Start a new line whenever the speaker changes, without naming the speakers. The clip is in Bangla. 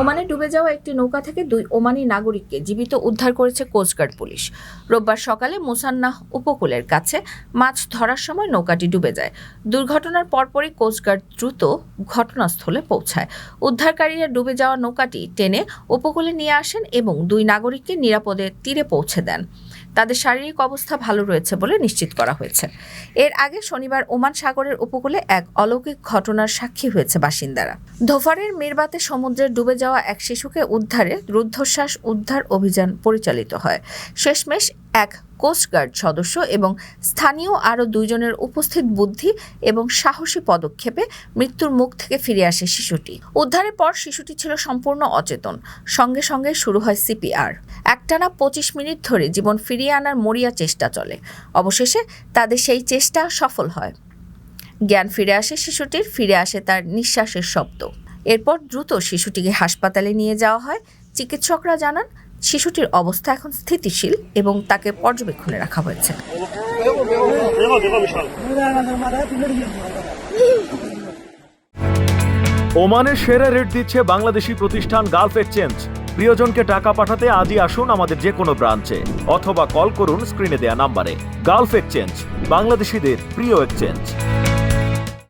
ওমানে ডুবে যাওয়া একটি নৌকা থেকে দুই ওমানি নাগরিককে জীবিত উদ্ধার করেছে কোস্টগার্ড পুলিশ। রোববার সকালে মুসান্নাহ উপকূলের কাছে মাছ ধরার সময় নৌকাটি ডুবে যায়। দুর্ঘটনার পরপরই কোস্টগার্ড দ্রুত ঘটনাস্থলে পৌঁছায়। উদ্ধারকারীরা ডুবে যাওয়া নৌকাটি টেনে উপকূলে নিয়ে আসেন এবং দুই নাগরিককে নিরাপদে তীরে পৌঁছে দেন। তাদের শারীরিক অবস্থা ভালো রয়েছে বলে নিশ্চিত করা হয়েছে। এর আগে শনিবার ওমান সাগরের উপকূলে এক অলৌকিক ঘটনার সাক্ষী হয়েছে বাসিন্দারা। ধোফারের মেরবাতে সমুদ্রে ডুবে যাওয়া এক শিশুকে উদ্ধারে রুদ্ধশ্বাস উদ্ধার অভিযান পরিচালিত হয়। শেষমেশ এক কোস্টগার্ড সদস্য এবং স্থানীয় আরও দুইজনের উপস্থিত বুদ্ধি এবং সাহসী পদক্ষেপে মৃত্যুর মুখ থেকে ফিরে আসে শিশুটি। উদ্ধারের পর শিশুটি ছিল সম্পূর্ণ অচেতন। সঙ্গে সঙ্গে শুরু হয় সিপিআর। একটানা পঁচিশ মিনিট ধরে জীবন ফিরিয়ে আনার মরিয়া চেষ্টা চলে। অবশেষে তাদের সেই চেষ্টা সফল হয়। জ্ঞান ফিরে আসে শিশুটির, ফিরে আসে তার নিঃশ্বাসের শব্দ। এরপর দ্রুত শিশুটিকে হাসপাতালে নিয়ে যাওয়া হয়। চিকিৎসকরা জানান শিশুটির অবস্থা এখন স্থিতিশীল এবং তাকে পর্যবেক্ষণে রাখা হয়েছে।
ওমানে সেরা রেট দিচ্ছে বাংলাদেশি প্রতিষ্ঠান গালফ এক্সচেঞ্জ। প্রিয়জনকে টাকা পাঠাতে আজই আসুন আমাদের যে কোনো ব্রাঞ্চে, অথবা কল করুন স্ক্রিনে দেয়া নাম্বারে। গালফ এক্সচেঞ্জ, বাংলাদেশিদের প্রিয় এক্সচেঞ্জ।